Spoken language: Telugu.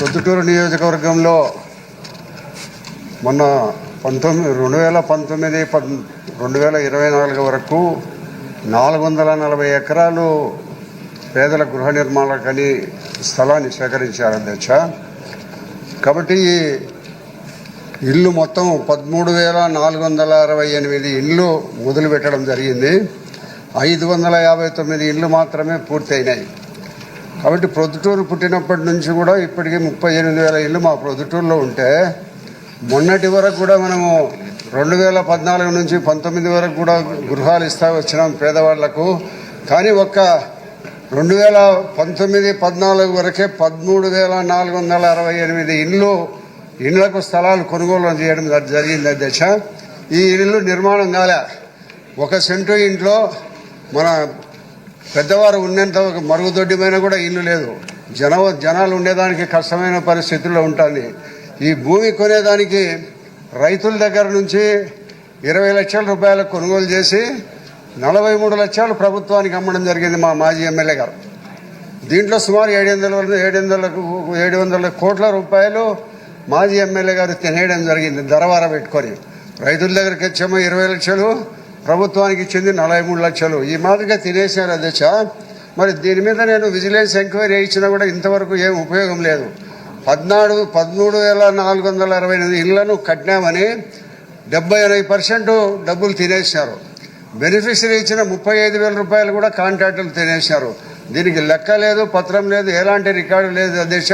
పొద్దుటూరు నియోజకవర్గంలో మొన్న పంతొమ్మిది రెండు వేల పంతొమ్మిది పద్ రెండు వేల ఇరవై నాలుగు వరకు నాలుగు వందల నలభై ఎకరాలు పేదల గృహ నిర్మాణాలకని స్థలాన్ని సేకరించారు అధ్యక్ష. కాబట్టి ఇల్లు మొత్తం పదమూడు వేల నాలుగు వందల అరవై ఎనిమిది ఇళ్ళు మొదలుపెట్టడం జరిగింది. ఐదు వందల యాభై తొమ్మిది ఇళ్ళు మాత్రమే పూర్తయినాయి. కాబట్టి ప్రొద్దుటూరు పుట్టినప్పటి నుంచి కూడా ఇప్పటికీ ముప్పై ఎనిమిది వేల ఇల్లు మా ప్రొద్దుటూరులో ఉంటే మొన్నటి వరకు కూడా మనము రెండు వేల పద్నాలుగు నుంచి పంతొమ్మిది వరకు కూడా గృహాలు ఇస్తా వచ్చినాం పేదవాళ్ళకు. కానీ ఒక్క రెండు వేల పంతొమ్మిది పద్నాలుగు వరకే పదమూడు వేల నాలుగు వందల అరవై ఎనిమిది ఇళ్ళు ఇళ్ళకు స్థలాలు కొనుగోలు చేయడం జరిగింది. అధ్యక్ష ఈ ఇల్లు నిర్మాణం కాలే. ఒక సెంటు ఇంట్లో మన పెద్దవారు ఉన్నంత ఒక కూడా ఇల్లు లేదు. జన జనాలు ఉండేదానికి కష్టమైన పరిస్థితుల్లో ఉంటుంది. ఈ భూమి కొనేదానికి రైతుల దగ్గర నుంచి ఇరవై లక్షల రూపాయలు కొనుగోలు చేసి నలభై మూడు లక్షలు ప్రభుత్వానికి అమ్మడం జరిగింది మా మాజీ ఎమ్మెల్యే గారు. దీంట్లో సుమారు ఏడు వందల ఏడు వందలకు ఏడు వందల కోట్ల రూపాయలు మాజీ ఎమ్మెల్యే గారు తినేయడం జరిగింది ధరవార పెట్టుకొని. రైతుల దగ్గరికి వచ్చేమో ఇరవై లక్షలు. ప్రభుత్వానికి ఇచ్చింది నలభై మూడు లక్షలు. ఈ మాదిరిగా తినేశారు అధ్యక్ష. మరి దీని మీద నేను విజిలెన్స్ ఎంక్వైరీ ఇచ్చినా కూడా ఇంతవరకు ఏం ఉపయోగం లేదు. పద్నాలుగు పదమూడు వేల నాలుగు వందల అరవై ఎనిమిది ఇళ్ళను కట్టినామని డెబ్బై ఎనభై పర్సెంట్ డబ్బులు తినేశారు. బెనిఫిషరీ ఇచ్చిన ముప్పై ఐదు వేల రూపాయలు కూడా కాంట్రాక్టులు తినేశారు. దీనికి లెక్క లేదు పత్రం లేదు ఎలాంటి రికార్డు లేదు అధ్యక్ష.